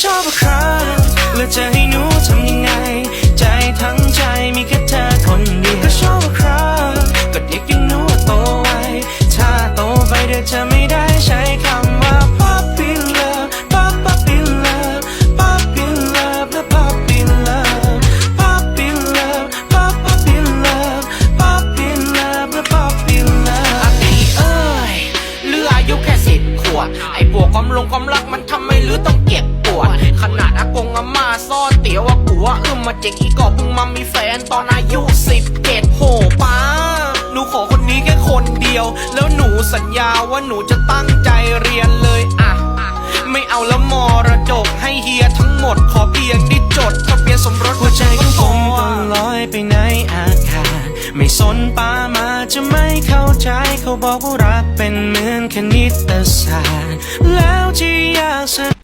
ชอบครั้งแล้วจะให้หนูทำยังไง ใจทั้งใจมีแค่เธอคนเดียวก็ชอบครั้งก็เด็กยังหนูโตไวถ้าโตไปเดี๋ยวจะไม่ได้ใช้คำว่า puppy love puppy love puppy love และ puppy love puppy love puppy love puppy love และ puppy love อาตีเอ้ยเลืออายุแค่สิบขวบไอ้พวกความลงความรักมันทำ วด ขนาดอากงอาม่าซ่อนเตี๋ยวว่ากัวอึมมาเจ๊กอีกอบเพิ่งมามีแฟนตอนอายุสิบเจ็ดโหป้า หนูขอคนนี้แค่คนเดียว แล้วหนูสัญญาว่าหนูจะตั้งใจเรียนเลยอะ ไม่เอาแล้วมรดกให้เฮียทั้งหมด ขอเพียงได้จดทะเบียนสมรสหัวใจของผมก็ลอยไปในอากาศไม่สนป้ามาจะไม่เข้าใจเขาบอกว่ารักเป็นเหมือนคณิตศาสตร์